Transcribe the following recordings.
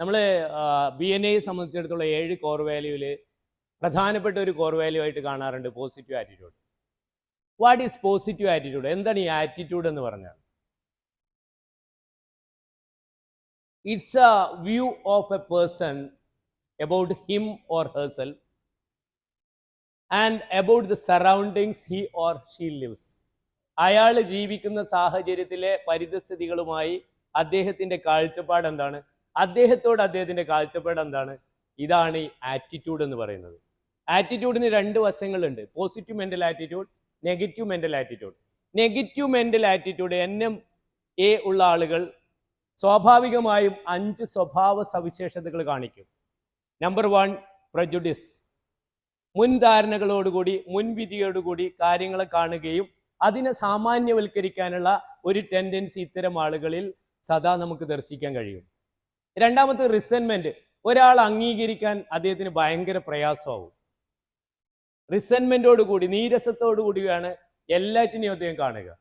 നമ്മൾ B N എയെ സംബന്ധിച്ചിടത്തോളം ഏഴ് കോർ വാല്യൂവിൽ പ്രധാനപ്പെട്ട ഒരു കോർ വാല്യൂ ആയിട്ട് കാണാറുണ്ട് positive attitude what is positive attitude എന്താണ് ഈ ആറ്റിറ്റ്യൂഡ് എന്ന് പറഞ്ഞാൽ? It's a view of a person about him or herself and about the surroundings he or she lives അയാൾ ജീവിക്കുന്ന സാഹചര്യത്തിലെ പരിതസ്ഥിതികളുമായി അദ്ദേഹത്തിന്റെ കാഴ്ചപ്പാട് എന്താണ്? അദ്ദേഹത്തോട് അദ്ദേഹത്തിന്റെ കാഴ്ചപ്പാട് എന്താണ്? ഇതാണ് ഈ ആറ്റിറ്റ്യൂഡ് എന്ന് പറയുന്നത്. ആറ്റിറ്റ്യൂഡിന് രണ്ട് വശങ്ങളുണ്ട്. Positive mental attitude negative mental attitude negative mental attitude N M A ഉള്ള ആളുകൾ സ്വാഭാവികമായും അഞ്ച് സ്വഭാവ സവിശേഷതകൾ കാണിക്കും. നമ്പർ വൺ പ്രജുഡിസ് മുൻധാരണകളോടുകൂടി മുൻവിധിയോടുകൂടി കാര്യങ്ങളെ കാണുകയും അതിനെ സാമാന്യവൽക്കരിക്കാനുള്ള ഒരു ടെൻഡൻസി ഇത്തരം ആളുകളിൽ സദാ നമുക്ക് ദർശിക്കാൻ കഴിയും. രണ്ടാമത്തെ റിസൻമെന്റ് ഒരാൾ അംഗീകരിക്കാൻ അദ്ദേഹത്തിന് ഭയങ്കര പ്രയാസമാവും. റിസൻമെന്റോട് കൂടി നീരസത്തോടു കൂടിയാണ് എല്ലാറ്റിനെയും അദ്ദേഹം കാണുക.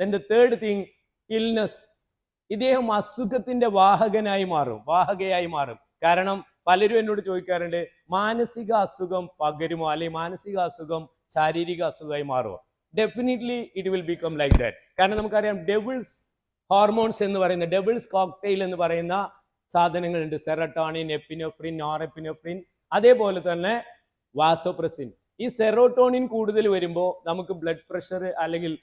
ദെൻ തേർഡ് തിങ് ഇൽനസ് ഇദ്ദേഹം അസുഖത്തിന്റെ വാഹകനായി മാറും വാഹകയായി മാറും. കാരണം പലരും എന്നോട് ചോദിക്കാറുണ്ട് മാനസിക അസുഖം പകരുമോ? അല്ലെങ്കിൽ മാനസിക അസുഖം ശാരീരിക അസുഖമായി മാറുമോ? Definitely it will become like that കാരണം നമുക്കറിയാം ഡെബിൾസ് ഹോർമോൺസ് എന്ന് പറയുന്ന ഡെബിൾസ് കോക്ടെയിൽ എന്ന് പറയുന്ന സാധനങ്ങളുണ്ട്. Serotonin epinephrine norepinephrine. അതേപോലെ തന്നെ വാസോപ്രസിൻ. ഈ സെറോട്ടോണിൻ കൂടുതൽ വരുമ്പോൾ നമുക്ക് ബ്ലഡ് പ്രഷർ അല്ലെങ്കിൽ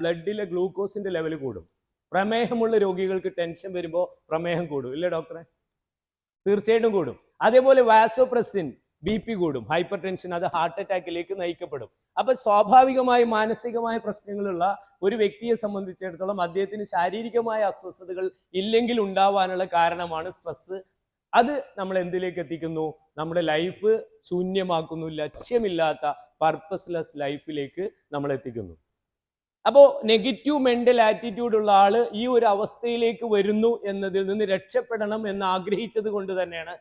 ബ്ലഡിലെ ഗ്ലൂക്കോസിന്റെ ലെവൽ കൂടും. പ്രമേഹമുള്ള രോഗികൾക്ക് ടെൻഷൻ വരുമ്പോൾ പ്രമേഹം കൂടും. ഇല്ലേ ഡോക്ടറെ? തീർച്ചയായിട്ടും കൂടും. അതേപോലെ വാസോപ്രസിൻ ബി പി കൂടും. ഹൈപ്പർ ടെൻഷൻ അത് ഹാർട്ട് അറ്റാക്കിലേക്ക് നയിക്കപ്പെടും. അപ്പൊ സ്വാഭാവികമായ മാനസികമായ പ്രശ്നങ്ങളുള്ള ഒരു വ്യക്തിയെ സംബന്ധിച്ചിടത്തോളം അദ്ദേഹത്തിന് ശാരീരികമായ അസ്വസ്ഥതകൾ ഇല്ലെങ്കിൽ ഉണ്ടാവാനുള്ള കാരണമാണ് സ്ട്രെസ് അത് നമ്മൾ എന്തിലേക്ക് എത്തിക്കുന്നു? നമ്മുടെ ലൈഫ് ശൂന്യമാക്കുന്നു ലക്ഷ്യമില്ലാത്ത പർപ്പസ്ലെസ് ലൈഫിലേക്ക് നമ്മൾ എത്തിക്കുന്നു. അപ്പോൾ നെഗറ്റീവ് മെന്റൽ ആറ്റിറ്റ്യൂഡ് ഉള്ള ആൾ ഈ ഒരു അവസ്ഥയിലേക്ക് വരുന്നു എന്നതിൽ നിന്ന് രക്ഷപ്പെടണം എന്ന് ആഗ്രഹിച്ചത് കൊണ്ട് തന്നെയാണ്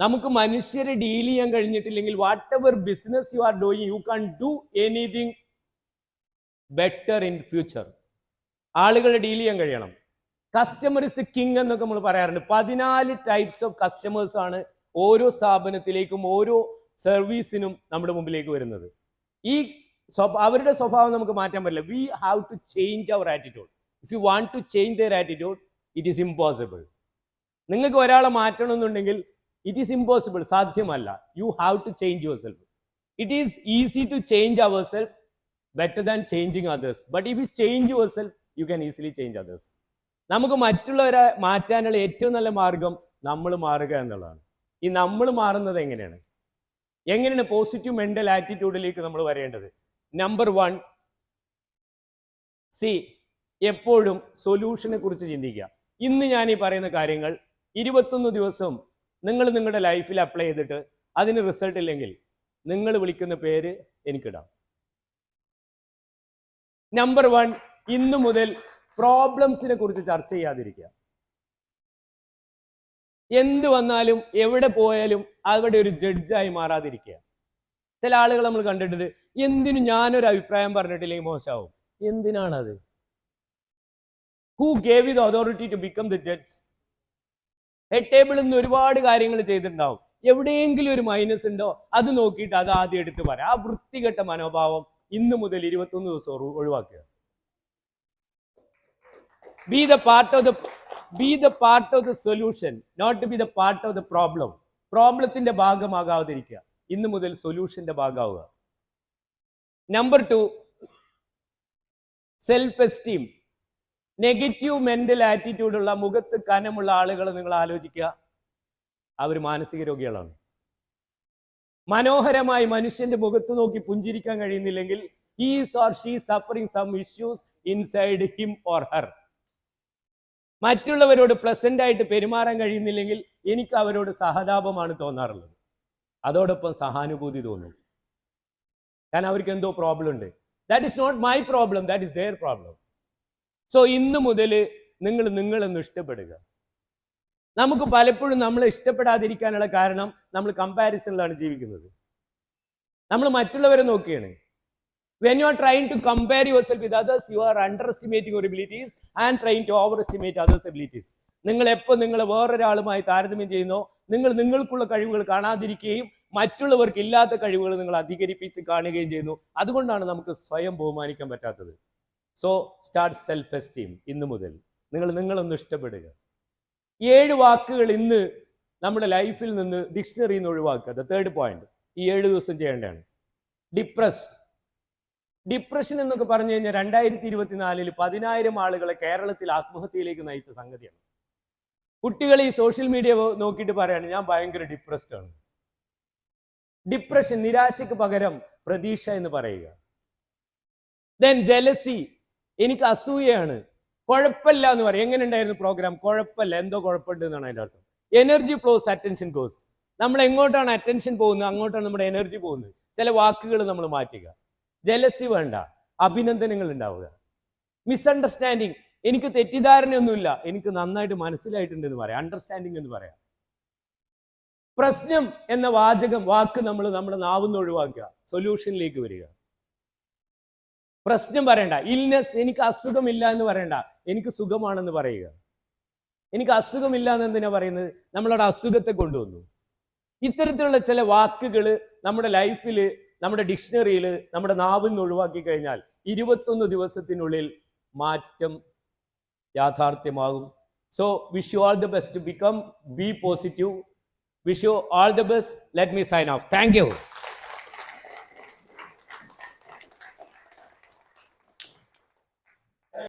നമുക്ക് മനുഷ്യരെ ഡീൽ ചെയ്യാൻ കഴിഞ്ഞിട്ടില്ലെങ്കിൽ whatever business you are doing you can't do anything better in future ആളുകളെ ഡീൽ ചെയ്യാൻ കഴിയണം. കസ്റ്റമർ ഇസ് ദ കിങ് എന്നൊക്കെ നമ്മൾ പറയാറുണ്ട്. പതിനാല് ടൈപ്സ് ഓഫ് കസ്റ്റമേഴ്സ് ആണ് ഓരോ സ്ഥാപനത്തിലേക്കും ഓരോ സർവീസിനും നമ്മുടെ മുമ്പിലേക്ക് വരുന്നത്. ഈ അവരുടെ സ്വഭാവം നമുക്ക് മാറ്റാൻ പറ്റില്ല. We have to change our attitude if you want to change their attitude it is impossible നിങ്ങൾക്ക് ഒരാളെ മാറ്റണമെന്നുണ്ടെങ്കിൽ ഇറ്റ് ഈസ് ഇമ്പോസിബിൾ സാധ്യമല്ല. You have to change yourself it is easy to change ourself better than changing others but if you change yourself you can easily change others നമുക്ക് മറ്റുള്ളവരെ മാറ്റാനുള്ള ഏറ്റവും നല്ല മാർഗം നമ്മൾ മാറുക എന്നുള്ളതാണ്. ഈ നമ്മൾ മാറുന്നത് എങ്ങനെയാണ്? എങ്ങനെയാണ് പോസിറ്റീവ് മെന്റൽ ആറ്റിറ്റ്യൂഡിലേക്ക് നമ്മൾ വരേണ്ടത്? നമ്പർ വൺ സി എപ്പോഴും സൊല്യൂഷനെ കുറിച്ച് ചിന്തിക്കുക. ഇന്ന് ഞാൻ ഈ പറയുന്ന കാര്യങ്ങൾ ഇരുപത്തൊന്ന് ദിവസം നിങ്ങൾ നിങ്ങളുടെ ലൈഫിൽ അപ്ലൈ ചെയ്തിട്ട് അതിന് റിസൾട്ട് ഇല്ലെങ്കിൽ നിങ്ങൾ വിളിക്കുന്ന പേര് എനിക്കിടാം. നമ്പർ വൺ ഇന്നു മുതൽ പ്രോബ്ലംസിനെ കുറിച്ച് ചർച്ച ചെയ്യാതിരിക്കുക. എന്ത് വന്നാലും എവിടെ പോയാലും അവിടെ ഒരു ജഡ്ജായി മാറാതിരിക്കുക. ചില ആളുകൾ നമ്മൾ കണ്ടിട്ടുണ്ട് എന്തിനു ഞാനൊരു അഭിപ്രായം പറഞ്ഞിട്ടില്ലെങ്കിൽ മോശമാവും. എന്തിനാണത്? Who gave you the authority to become the judge head ടേബിളിൽ നിന്ന് ഒരുപാട് കാര്യങ്ങൾ ചെയ്തിട്ടുണ്ടാവും. എവിടെയെങ്കിലും ഒരു മൈനസ് ഉണ്ടോ അത് നോക്കിയിട്ട് അത് ആദ്യം എടുത്ത് പറയാം. ആ വൃത്തികെട്ട മനോഭാവം ഇന്ന് മുതൽ ഇരുപത്തൊന്ന് ദിവസം ഒഴിവാക്കുക. Be the part of the be the part of the solution not be the part of the problem പ്രോബ്ലത്തിന്റെ ഭാഗമാകാതിരിക്കുക. ഇന്ന് മുതൽ സൊല്യൂഷന്റെ ഭാഗമാവുക. Number two self esteem negative mental attitude ഉള്ള മുഖത്ത് കനമുള്ള ആളുകൾ നിങ്ങൾ ആലോചിക്കുക. അവർ മാനസിക രോഗികളാണ്. മനോഹരമായി മനുഷ്യന്റെ മുഖത്ത് നോക്കി പുഞ്ചിരിക്കാൻ കഴിയുന്നില്ലെങ്കിൽ he's or she suffering some issues inside him or her മറ്റുള്ളവരോട് പ്ലസന്റ് ആയിട്ട് പെരുമാറാൻ കഴിയുന്നില്ലെങ്കിൽ എനിക്ക് അവരോട് സഹതാപമാണ് തോന്നാറുള്ളത്. അതോടൊപ്പം സഹാനുഭൂതി തോന്നും. കാരണം അവർക്ക് എന്തോ പ്രോബ്ലം ഉണ്ട്. That is not my problem that is their problem so ഇന്ന് മുതൽ നിങ്ങൾ നിങ്ങളൊന്ന് ഇഷ്ടപ്പെടുക. നമുക്ക് പലപ്പോഴും നമ്മളെ ഇഷ്ടപ്പെടാതിരിക്കാനുള്ള കാരണം നമ്മൾ കമ്പാരിസണിലാണ് ജീവിക്കുന്നത്. നമ്മൾ മറ്റുള്ളവരെ നോക്കുകയാണ്. When to compare yourself with others you are underestimating your abilities and and to overestimate others abilities നിങ്ങൾ എപ്പോൾ നിങ്ങൾ വേറൊരാളുമായി താരതമ്യം ചെയ്യുന്നോ നിങ്ങൾ നിങ്ങൾക്കുള്ള കഴിവുകൾ കാണാതിരിക്കുകയും മറ്റുള്ളവർക്ക് ഇല്ലാത്ത കഴിവുകൾ നിങ്ങൾ അധികരിപ്പിച്ച് കാണുകയും ചെയ്യുന്നു. അതുകൊണ്ടാണ് നമുക്ക് സ്വയം ബഹുമാനിക്കാൻ പറ്റാത്തത്. സോ സ്റ്റാർട്ട് സെൽഫ് എസ്റ്റീം ഇന്നു മുതൽ. നിങ്ങൾ നിങ്ങളൊന്ന് ഇഷ്ടപ്പെടുക. ഏഴ് വാക്കുകൾ ഇന്ന് നമ്മുടെ ലൈഫിൽ നിന്ന് ഡിക്ഷണറിയിൽ നിന്ന് ഒഴിവാക്കുക. തേർഡ് പോയിന്റ് ഈ ഏഴ് ദിവസം ചെയ്യേണ്ടതാണ്. ഡിപ്രസ് ഡിപ്രഷൻ എന്നൊക്കെ പറഞ്ഞു കഴിഞ്ഞാൽ രണ്ടായിരത്തി ഇരുപത്തിനാലിൽ പതിനായിരം ആളുകളെ കേരളത്തിൽ ആത്മഹത്യയിലേക്ക് നയിച്ച സംഗതിയാണ്. കുട്ടികൾ ഈ സോഷ്യൽ മീഡിയ നോക്കിയിട്ട് പറയാണ് ഞാൻ ഭയങ്കര ഡിപ്രസ്ഡ് ആണ്. ഡിപ്രഷൻ നിരാശയ്ക്ക് പകരം പ്രതീക്ഷ എന്ന് പറയുക. ദെൻ ജലസി എനിക്ക് അസൂയയാണ്. കുഴപ്പമില്ല എന്ന് പറയും. എങ്ങനെ ഉണ്ടായിരുന്നു പ്രോഗ്രാം കുഴപ്പമില്ല. എന്തോ കുഴപ്പമുണ്ട് എന്നാണ് അതിന്റെ അർത്ഥം. എനർജി ഫ്ലോസ് അറ്റൻഷൻ കോസ് നമ്മൾ എങ്ങോട്ടാണ് അറ്റൻഷൻ പോകുന്നത്? അങ്ങോട്ടാണ് നമ്മുടെ എനർജി പോകുന്നത്. ചില വാക്കുകൾ നമ്മൾ മാറ്റുക. ജലസി വേണ്ട. അഭിനന്ദനങ്ങൾ ഉണ്ടാവുക. മിസ്അണ്ടർസ്റ്റാൻഡിങ് എനിക്ക് തെറ്റിദ്ധാരണയൊന്നുമില്ല. എനിക്ക് നന്നായിട്ട് മനസ്സിലായിട്ടുണ്ട് എന്ന് പറയാം. അണ്ടർസ്റ്റാൻഡിങ് എന്ന് പറയാം. പ്രശ്നം എന്ന വാചകം വാക്ക് നമ്മൾ നമ്മുടെ നാവുന്ന് ഒഴിവാക്കുക. സൊല്യൂഷനിലേക്ക് വരിക. പ്രശ്നം പറയണ്ട. ഇൽനെസ് എനിക്ക് അസുഖമില്ല എന്ന് പറയണ്ട. എനിക്ക് സുഖമാണെന്ന് പറയുക. എനിക്ക് അസുഖമില്ല എന്ന് എന്തിനാ പറയുന്നത്? നമ്മളവിടെ അസുഖത്തെ കൊണ്ടുവന്നു. ഇത്തരത്തിലുള്ള ചില വാക്കുകൾ നമ്മുടെ ലൈഫിൽ നമ്മുടെ ഡിക്ഷണറിയിൽ നമ്മുടെ നാവിൽ നിന്ന് ഒഴിവാക്കി കഴിഞ്ഞാൽ ഇരുപത്തൊന്ന് ദിവസത്തിനുള്ളിൽ മാറ്റം യാഥാർത്ഥ്യമാകും. So wish you all the best become be positive wish you all the best let me sign off thank you